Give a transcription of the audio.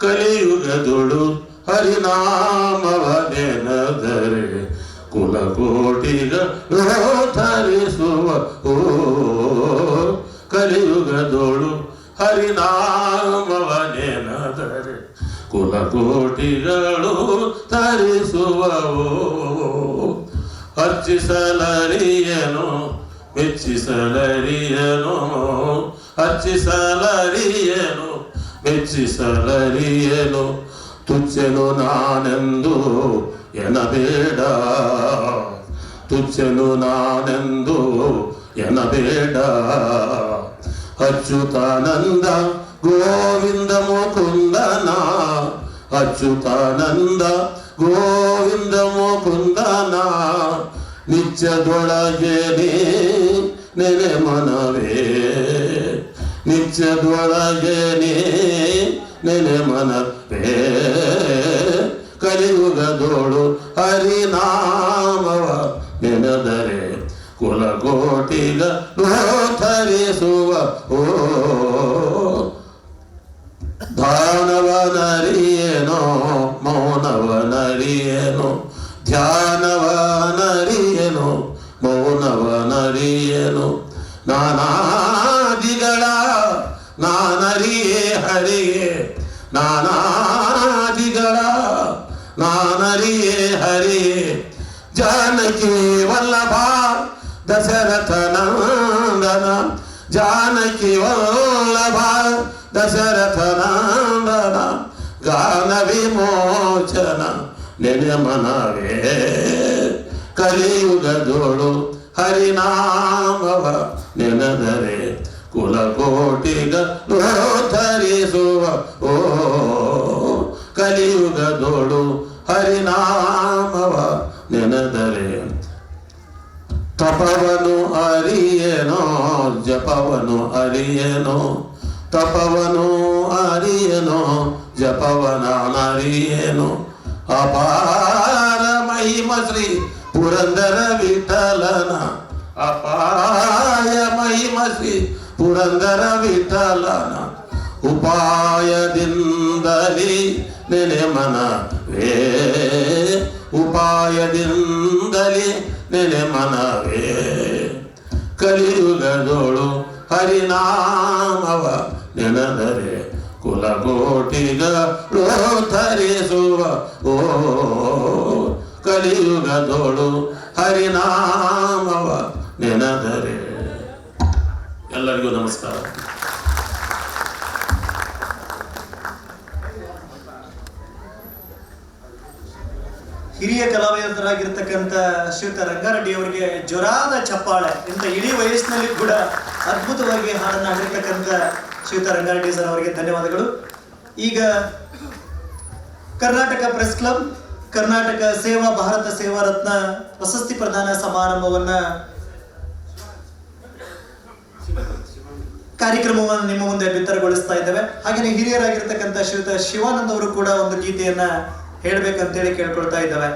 ಕಲಿಯುಗದೊಳು ಹರಿನಾಮವನೆನದರೆ ಕುಲಕೋಟಿಗ ಧರಿಸುವ ಓ ಕಲಿಯುಗದೊಳು ಹರಿನಾಮವನೆನದರೆ ಕುಲಕೋಟಿಗಳು ತರಿಸುವವೋ ಅರ್ಚಿಸಲರಿಯನು ಮೆಚ್ಚಿಸಲರಿಯನು ಅರ್ಚಿಸಲರಿಯನು ಮೆಚ್ಚಿಸಲರಿಯನು ತುಚ್ಚನು ನಾನೆಂದು ಎನಬೇಡ ತುಚ್ಚನು ನಾನೆಂದು ಎನಬೇಡ ಅಚ್ಯುತಾನಂದ ಗೋವಿಂದ ಮುಕುಂದನ ಅಚ್ಯುತಾನಂದ ಗೋವಿಂದ ಮುಕುಂದನ ನಿತ್ಯದೊಳಗೆ ನೀ ನೆನೆ ಮನವೇ ನಿತ್ಯದೊಳಗೆ ನೀ ನೆನೆ ಮನವೇ ಕಲಿಯುಗದೋಳು ಹರಿನಾಮವ ನೆನೆದರೆ ಕುಲಕೋಟಿಗ ಧರಿಸುವ ಓ ದಾನವನರಿಯೇನೋ ಮೌನವನರಿಯೇನೋ, ಧ್ಯಾನವನರಿಯೇನೋ, ಮೌನವನರಿಯೇನೋ, ನಾನಾದಿಗಳ, ನಾನರಿಯೇ ಹರಿಯೇ, ನಾನಾದಿಗಳ, ನಾನರಿಯೇ ಹರಿಯೇ, ಜಾನಕಿ ವಲ್ಲಭ, ದಶರಥನ ಜಾನಕಿ ವಲ್ಲಭ ದಶರಥ ನಂದನ ಗಾನ ವಿಮೋಚನ ನೆನೆ ಮನವೇ ಕಲಿಯುಗದೋಳು ಹರಿನಾಮವ ನೆನದರೆ, ಕುಲಕೋಟಿಗ ಧರಿಸುವ ಓ, ಕಲಿಯುಗದೋಳು ಹರಿನಾಮವ ನೆನದರೆ. ತಪವನು ಅರಿಯೇನೋ? ಜಪವನು ಅರಿಯನು, ತಪವನು ಅರಿಯನು ಜಪವನರಿಯನು ಅಪಾರ ಮಹಿಮ ಶ್ರೀ ಪುರಂದರ ವಿಠಲನ, ಅಪಾಯ ಮಹಿಮ ಶ್ರೀ ಪುರಂದರ ವಿಠಲನ. ಉಪಾಯದಿಂದಲಿ ನೆನೆ ಮನವೇ, ಉಪಾಯದಿಂದಲಿ ನೆನೆ ಮನವೇ. ಕಲಿಯುಗದೋಳು ಹರಿನಾಮವ ನೆನದರೆ ಕುಲಕೋಟಿಗಳು ಧರಿಸುವ. ಓ ಕಲಿಯುಗದೋಳು ಹರಿನಾಮವ ನೆನದರೆ. ಎಲ್ಲರಿಗೂ ನಮಸ್ಕಾರ. ಹಿರಿಯ ಕಲಾವಿದರಾಗಿರ್ತಕ್ಕಂಥ ಶ್ರೀಯುತ ರಂಗಾರೆಡ್ಡಿ ಅವರಿಗೆ ಜ್ವರಾದ ಚಪ್ಪಾಳೆ ಇಂಥ ಇಡೀ ವಯಸ್ಸಿನಲ್ಲಿ ಕೂಡ ಅದ್ಭುತವಾಗಿ ಹಾಡನ್ನು ಹಾಡಿರ್ತಕ್ಕಂಥ ಶ್ರೀಯುತ ರಂಗಾರೆಡ್ಡಿ ಸರ್ ಅವರಿಗೆ ಧನ್ಯವಾದಗಳು. ಈಗ ಕರ್ನಾಟಕ ಪ್ರೆಸ್ ಕ್ಲಬ್, ಕರ್ನಾಟಕ ಸೇವಾ, ಭಾರತ ಸೇವಾ ರತ್ನ ಪ್ರಶಸ್ತಿ ಪ್ರದಾನ ಸಮಾರಂಭವನ್ನ ಕಾರ್ಯಕ್ರಮವನ್ನು ನಿಮ್ಮ ಮುಂದೆ ಬಿತ್ತರಗೊಳಿಸ್ತಾ ಇದ್ದೇವೆ. ಹಾಗೆಯೇ ಹಿರಿಯರಾಗಿರ್ತಕ್ಕಂಥ ಶ್ರೀಯುತ ಶಿವಾನಂದ್ ಅವರು ಕೂಡ ಒಂದು ಗೀತೆಯನ್ನ ಹೇಳ್ಬೇಕಂತೇಳಿ ಕೇಳ್ಕೊಳ್ತಾ ಇದ್ದೇವೆ.